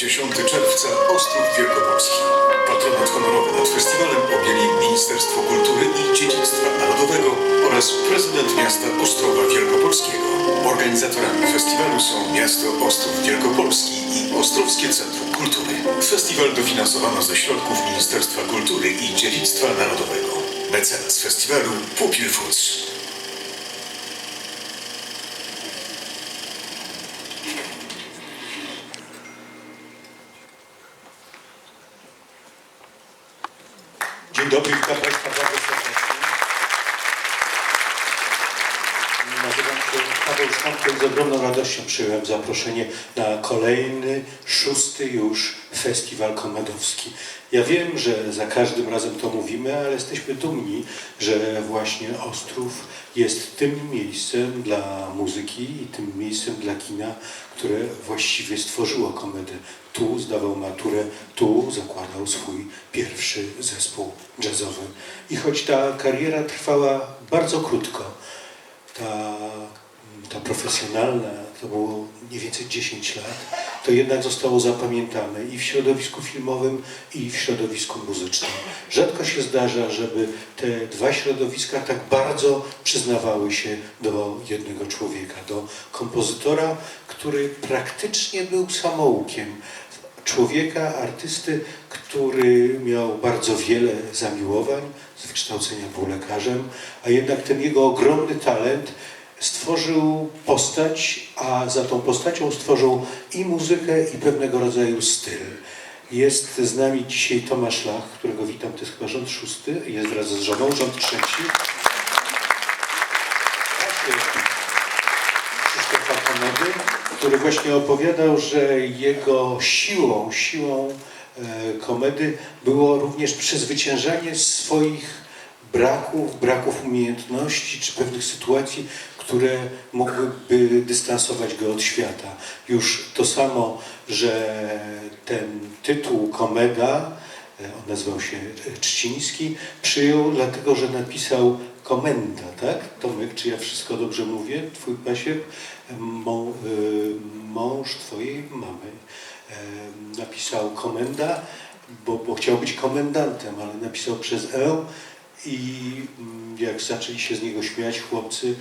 10 czerwca Ostrów Wielkopolski. Patronat honorowy nad festiwalem objęli Ministerstwo Kultury i Dziedzictwa Narodowego oraz prezydent miasta Ostrowa Wielkopolskiego. Organizatorami festiwalu są miasto Ostrów Wielkopolski i Ostrowskie Centrum Kultury. Festiwal dofinansowano ze środków Ministerstwa Kultury i Dziedzictwa Narodowego. Mecenas festiwalu Pupil Foods. Dobry, witam Państwa bardzo serdecznie. Nazywam się Paweł z ogromną radością przyjąłem zaproszenie na kolejny, szósty już festiwal komedowski. Ja wiem, że za każdym razem to mówimy, ale jesteśmy dumni, że właśnie Ostrów jest tym miejscem dla muzyki i tym miejscem dla kina, które właściwie stworzyło komedę. Tu zdawał maturę, tu zakładał swój pierwszy zespół jazzowy. I choć ta kariera trwała bardzo krótko, ta, ta profesjonalna, to było mniej więcej 10 lat, to jednak zostało zapamiętane i w środowisku filmowym, i w środowisku muzycznym. Rzadko się zdarza, żeby te dwa środowiska tak bardzo przyznawały się do jednego człowieka, do kompozytora, który praktycznie był samoukiem. Człowieka, artysty, który miał bardzo wiele zamiłowań, z wykształcenia był lekarzem, a jednak ten jego ogromny talent stworzył postać, a za tą postacią stworzył i muzykę, i pewnego rodzaju styl. Jest z nami dzisiaj Tomasz Lach, którego witam, to jest chyba rząd szósty, jest wraz z żoną, rząd trzeci. Krzysztofa Komedy, który właśnie opowiadał, że jego siłą, siłą e, komedy było również przezwyciężanie swoich braków, braków umiejętności czy pewnych sytuacji, które mogłyby dystansować go od świata. Już to samo, że ten tytuł komeda, e, on nazywał się e, Trzciński, przyjął dlatego, że napisał komenda, tak? Tomek, czy ja wszystko dobrze mówię? Twój pasiek, mą, y, mąż twojej mamy e, napisał komenda, bo, bo chciał być komendantem, ale napisał przez E i jak zaczęli się z niego śmiać chłopcy,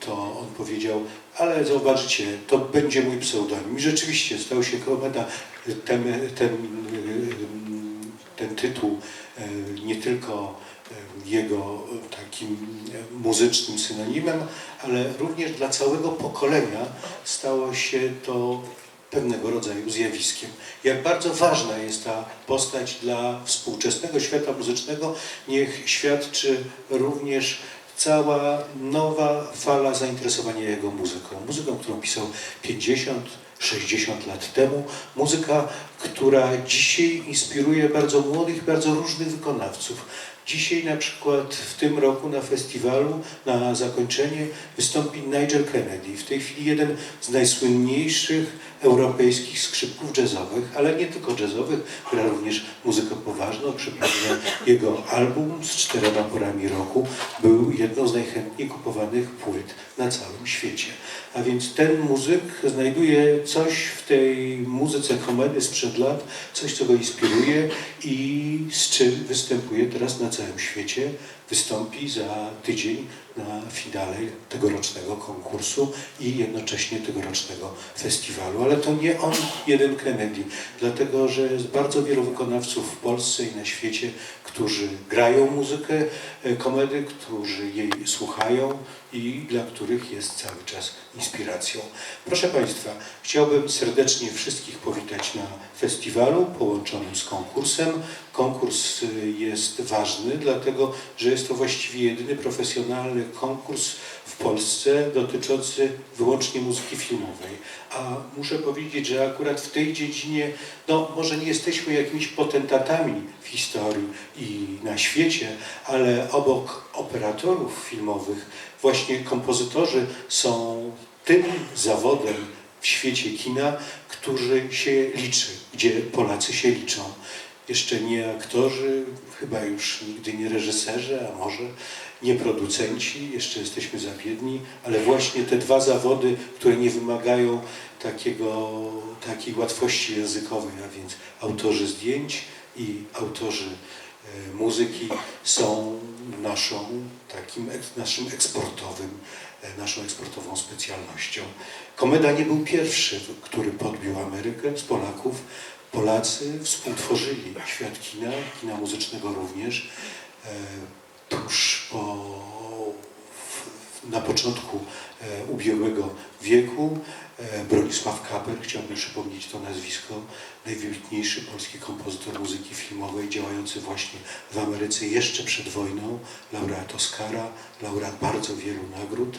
to on powiedział, ale zobaczcie, to będzie mój pseudonim. I rzeczywiście stał się komeda. Ten, ten, ten tytuł nie tylko jego takim muzycznym synonimem, ale również dla całego pokolenia stało się to pewnego rodzaju zjawiskiem. Jak bardzo ważna jest ta postać dla współczesnego świata muzycznego, niech świadczy również cała nowa fala zainteresowania jego muzyką. Muzyką, którą pisał 50, 60 lat temu. Muzyka, która dzisiaj inspiruje bardzo młodych, bardzo różnych wykonawców. Dzisiaj na przykład w tym roku na festiwalu na zakończenie wystąpi Nigel Kennedy. W tej chwili jeden z najsłynniejszych europejskich skrzypków jazzowych, ale nie tylko jazzowych, gra również muzykę poważną. Przypomnę, jego album z czterema porami roku był jedną z najchętniej kupowanych płyt na całym świecie. A więc ten muzyk znajduje coś w tej muzyce komedy sprzed lat, coś, co go inspiruje i z czym występuje teraz na całym świecie. Wystąpi za tydzień na finale tegorocznego konkursu i jednocześnie tegorocznego festiwalu. Ale to nie on jeden Kennedy, dlatego że jest bardzo wielu wykonawców w Polsce i na świecie, którzy grają muzykę e, komedy, którzy jej słuchają i dla których jest cały czas inspiracją. Proszę Państwa, chciałbym serdecznie wszystkich powitać na festiwalu połączonym z konkursem. Konkurs y, jest ważny, dlatego że jest to właściwie jedyny profesjonalny konkurs w Polsce dotyczący wyłącznie muzyki filmowej. A muszę powiedzieć, że akurat w tej dziedzinie, no może nie jesteśmy jakimiś potentatami w historii i na świecie, ale obok operatorów filmowych właśnie kompozytorzy są tym zawodem w świecie kina, który się liczy, gdzie Polacy się liczą. jeszcze nie aktorzy, chyba już nigdy nie reżyserzy, a może nie producenci, jeszcze jesteśmy za biedni, ale właśnie te dwa zawody, które nie wymagają takiego, takiej łatwości językowej, a więc autorzy zdjęć i autorzy muzyki są naszą, takim, naszym eksportowym, e, naszą eksportową specjalnością. Komeda nie był pierwszy, który podbił Amerykę z Polaków. Polacy współtworzyli świat kina, kina muzycznego również. E, Tuż po, w- na początku e, ubiegłego wieku e, Bronisław Kaper, chciałbym przypomnieć to nazwisko, najwybitniejszy polski kompozytor muzyki filmowej, działający właśnie w Ameryce jeszcze przed wojną, laureat Oscara, laureat bardzo wielu nagród.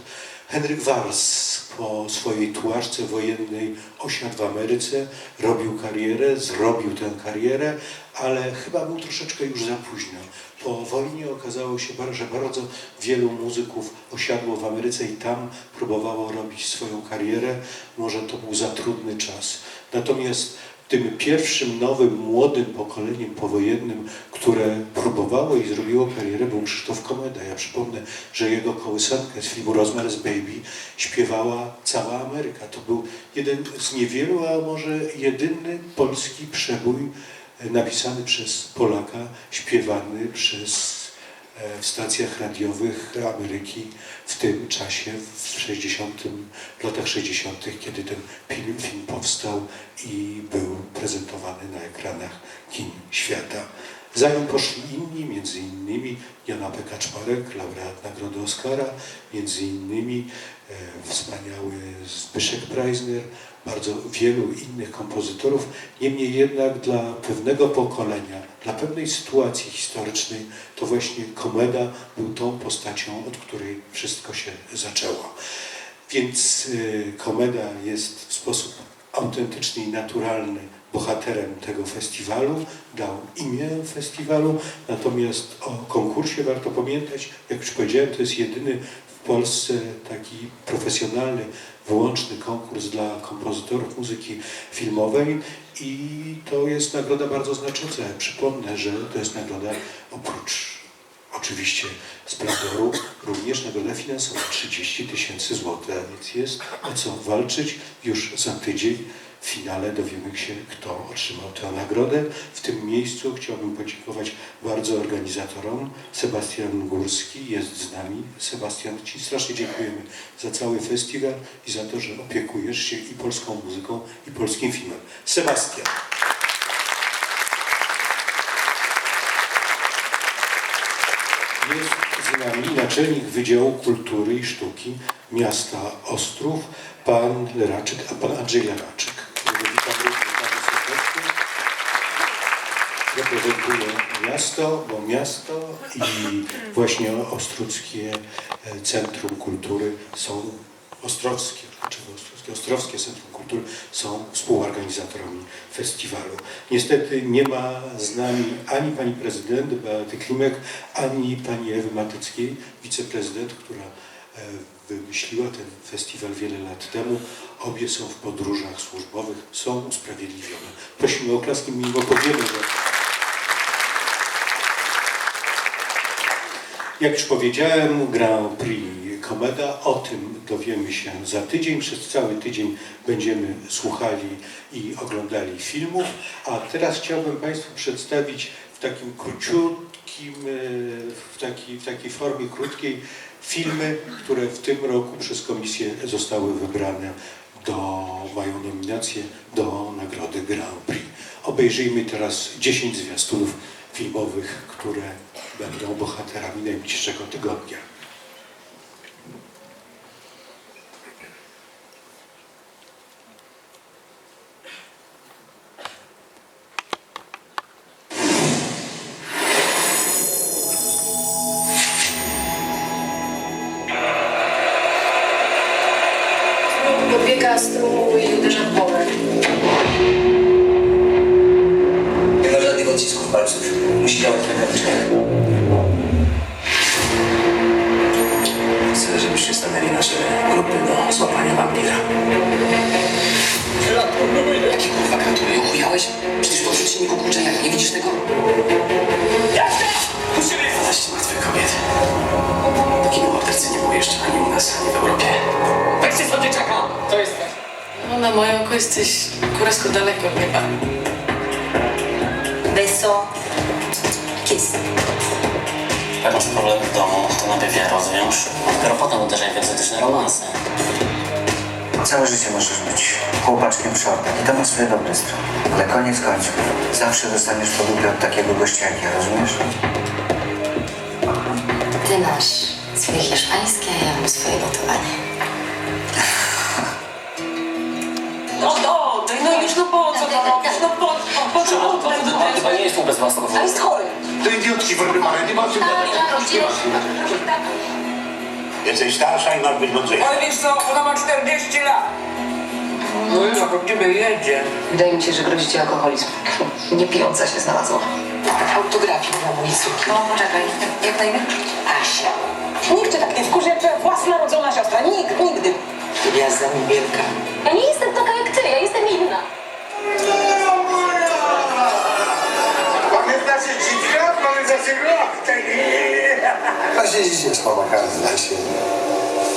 Henryk Wars po swojej tułaczce wojennej osiadł w Ameryce, robił karierę, zrobił tę karierę, ale chyba był troszeczkę już za późno. Po wojnie okazało się, że bardzo wielu muzyków osiadło w Ameryce i tam próbowało robić swoją karierę. Może to był za trudny czas. Natomiast tym pierwszym nowym, młodym pokoleniem powojennym, które próbowało i zrobiło karierę, był Krzysztof Komeda. Ja przypomnę, że jego kołysankę z filmu Rosemary's Baby śpiewała cała Ameryka. To był jeden z niewielu, a może jedyny polski przebój e, napisany przez Polaka, śpiewany przez e, w stacjach radiowych Ameryki w tym czasie, w 60, w latach 60., kiedy ten film, film powstał i był prezentowany na ekranach kin świata. Za nim poszli inni, między innymi Jana P. Kaczmarek, laureat Nagrody Oscara, między innymi e, wspaniały Zbyszek Preisner, bardzo wielu innych kompozytorów. Niemniej jednak dla pewnego pokolenia, dla pewnej sytuacji historycznej, to właśnie Komeda był tą postacią, od której wszystko się zaczęło. Więc y, Komeda jest w sposób autentyczny i naturalny bohaterem tego festiwalu, dał imię festiwalu, natomiast o konkursie warto pamiętać, jak już powiedziałem, to jest jedyny w Polsce taki profesjonalny, wyłączny konkurs dla kompozytorów muzyki filmowej. I to jest nagroda bardzo znacząca. Przypomnę, że to jest nagroda oprócz oczywiście Splendoru, również nagroda finansowa 30 tysięcy złotych, a więc jest o co walczyć. Już za tydzień w finale dowiemy się, kto otrzymał tę nagrodę. W tym miejscu chciałbym podziękować bardzo organizatorom. Sebastian Górski jest z nami. Sebastian, Ci strasznie dziękujemy za cały festiwal i za to, że opiekujesz się i polską muzyką, i polskim filmem. Sebastian. Jest z nami naczelnik Wydziału Kultury i Sztuki miasta Ostrów, pan Leraczyk, a pan Andrzej Leraczyk. Reprezentuje miasto, bo miasto i właśnie Ostruckie Centrum Kultury są ostrowskie. Dlaczego ostrowskie? Ostrowskie Centrum Kultury są współorganizatorami festiwalu. Niestety nie ma z nami ani pani prezydent Beaty Klimek, ani pani Ewy Matyckiej, wiceprezydent, która e, wymyśliła ten festiwal wiele lat temu. Obie są w podróżach służbowych, są usprawiedliwione. Prosimy o oklaski, mimo powiemy, że Jak już powiedziałem, Grand Prix Komeda, o tym dowiemy się za tydzień. Przez cały tydzień będziemy słuchali i oglądali filmów. A teraz chciałbym Państwu przedstawić w takim króciutkim, e, w, taki, w takiej formie krótkiej filmy, które w tym roku przez komisję zostały wybrane do, mają nominację do nagrody Grand Prix. Obejrzyjmy teraz 10 zwiastunów filmowych, które będą bohaterami najbliższego tygodnia. Daleko nieba. Beso. Kiss. Jak masz problem w domu, to najpierw je rozwiąż, a dopiero potem uderzaj w egzotyczne romanse. Całe życie możesz być chłopaczkiem przodem i to ma swoje dobre strony. Ale koniec końców, zawsze dostaniesz po dupie od takiego gościaka, rozumiesz? Ty masz swoje hiszpańskie, a ja mam swoje gotowanie. No, ty, no no po co to robisz? No po, po, po co oddaj do On chyba tego? nie jest tu bez własnego A jest chory. To idiotki wyrwymane, nie ma czym Jesteś starsza i masz być mądrzejsza. Ale wiesz co, ona ma 40 lat. No już od ciebie jedzie. Wydaje mi się, że grozi ci alkoholizm. Nie pijąca się znalazła. Autografii dla mojej córki. No, poczekaj. Jak na imię? Asia. Nikt cię tak nie wkurzy jak twoja własna rodzona siostra. Nikt, nigdy. Gwiazda mi wielka. Ja nie jestem taka jak ty, ja jestem inna. Pamiętacie dziwka? Pamiętacie rok? Właśnie dzisiaj spowakali dla siebie.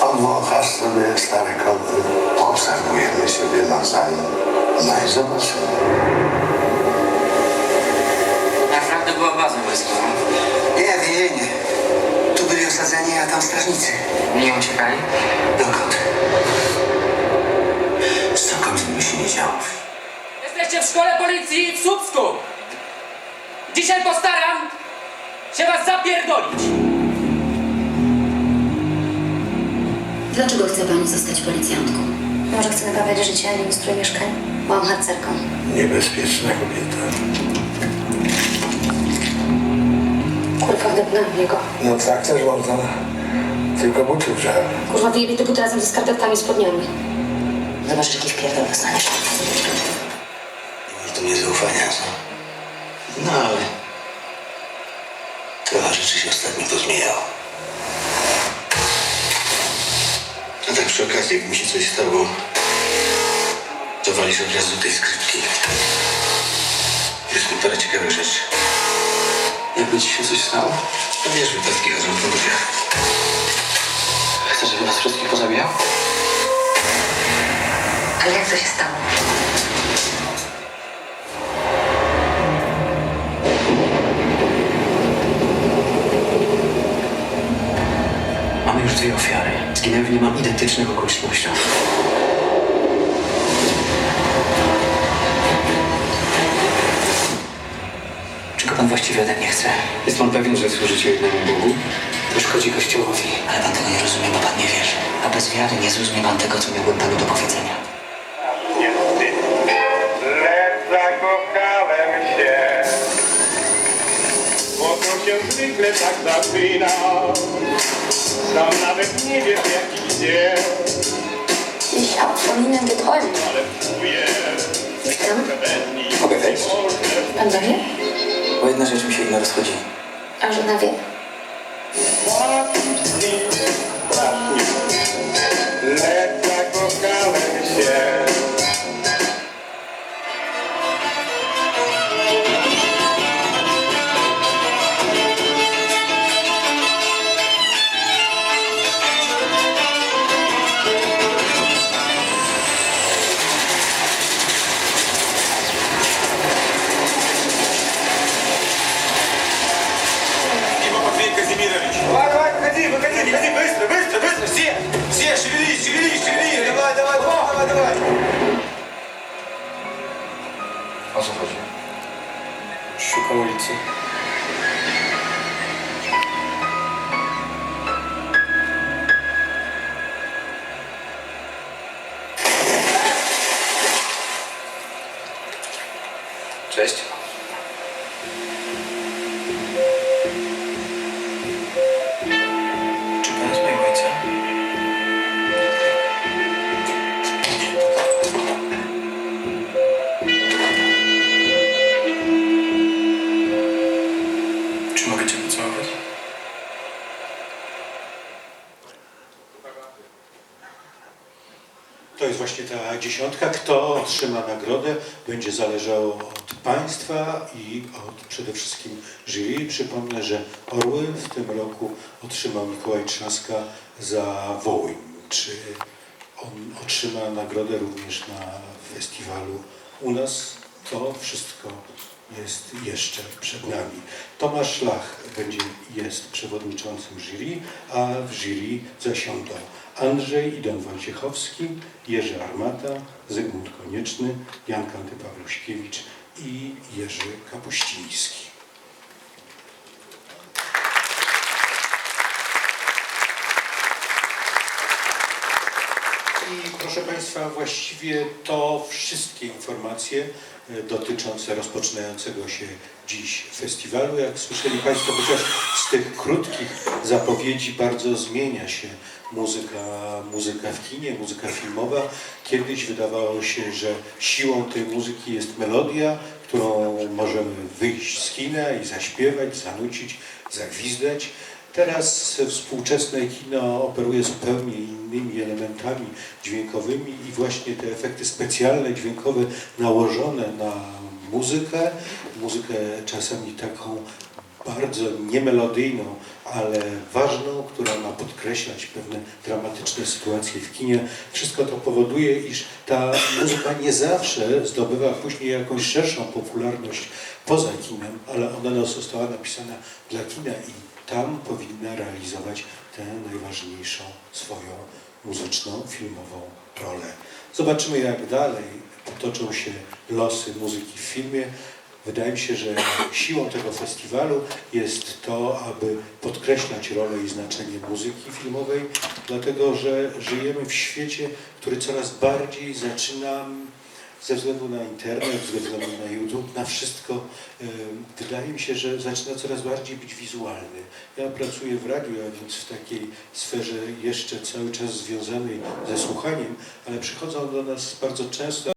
Obwąchasz sobie stare kąty, poobserwujemy siebie nawzajem. No i zobaczymy. Naprawdę była baza wojskowa. Nie, więzienie. Tu byli osadzeni, a tam strażnicy. Nie uciekali? Dokąd? Z nimi się nie działo. Jesteście w szkole policji w Słupsku. Dzisiaj postaram się was zapierdolić. Dlaczego chce pani zostać policjantką? Może chcę naprawiać życie, a nie ustrój mieszkań. Byłam harcerką. Niebezpieczna kobieta. Kurwa, wdepnęłam w niego. No tak też można. Tylko butów żal. Kurwa, wyjebie te buty razem ze skarpetkami i spodniami. Zobacz, jaki wpierdol dostaniesz. Może to nie zaufania, co? No ale... Trochę rzeczy się ostatnio pozmieniało. A tak przy okazji, jakby mi się coś stało, to walisz od razu do tej skrytki. Jest tu parę ciekawych rzeczy. Jakby ci się coś stało? No wiesz, wypadki chodzą po ludziach. Chcesz, żeby nas wszystkich pozabijał? Ale jak to się stało? Dwie ofiary. Zginęły w niemal identycznych okolicznościach. Czego pan właściwie ode mnie chce? Jest pan pewien, że służycie jednemu Bogu? To szkodzi Kościołowi. Ale pan tego nie rozumie, bo pan nie wierzy. A bez wiary nie zrozumie pan tego, co miałbym panu do powiedzenia. Lecz zakochałem się. Bo to się zwykle tak zaczyna. Nie wiesz jak i gdzie, Ich hab von Ihnen geträumt. ale czuję, Witam. Mogę wejść? Pan do mnie? Bo jedna rzecz mi się nie rozchodzi. A żona wie. Cześć. Czy pan jest moim ojcem? Czy mogę cię pocałować? To jest właśnie ta dziesiątka, kto otrzyma nagrodę, będzie zależało od Państwa i od przede wszystkim jury. Przypomnę, że Orły w tym roku otrzymał Mikołaj Trzaska za Wołyń. Czy on otrzyma nagrodę również na festiwalu u nas? To wszystko jest jeszcze przed nami. Tomasz Szlach będzie, jest przewodniczącym jury, a w jury zasiądą Andrzej Idon Wojciechowski, Jerzy Armata, Zygmunt Konieczny, Jan Kanty Pawluśkiewicz i Jerzy Kapuściński. I proszę Państwa, właściwie to wszystkie informacje e, dotyczące rozpoczynającego się dziś festiwalu. Jak słyszeli Państwo, chociaż z tych krótkich zapowiedzi bardzo zmienia się muzyka, muzyka w kinie, muzyka filmowa. Kiedyś wydawało się, że siłą tej muzyki jest melodia, którą możemy wyjść z kina i zaśpiewać, zanucić, zagwizdać. Teraz współczesne kino operuje zupełnie innymi elementami dźwiękowymi i właśnie te efekty specjalne, dźwiękowe nałożone na muzykę, muzykę czasami taką bardzo niemelodyjną, ale ważną, która ma podkreślać pewne dramatyczne sytuacje w kinie. Wszystko to powoduje, iż ta muzyka nie zawsze zdobywa później jakąś szerszą popularność poza kinem, ale ona została napisana dla kina i tam powinna realizować tę najważniejszą swoją muzyczną, filmową rolę. Zobaczymy, jak dalej potoczą się losy muzyki w filmie. Wydaje mi się, że siłą tego festiwalu jest to, aby podkreślać rolę i znaczenie muzyki filmowej, dlatego że żyjemy w świecie, który coraz bardziej zaczyna ze względu na internet, ze względu na YouTube, na wszystko, wydaje mi się, że zaczyna coraz bardziej być wizualny. Ja pracuję w radiu, a więc w takiej sferze jeszcze cały czas związanej ze słuchaniem, ale przychodzą do nas bardzo często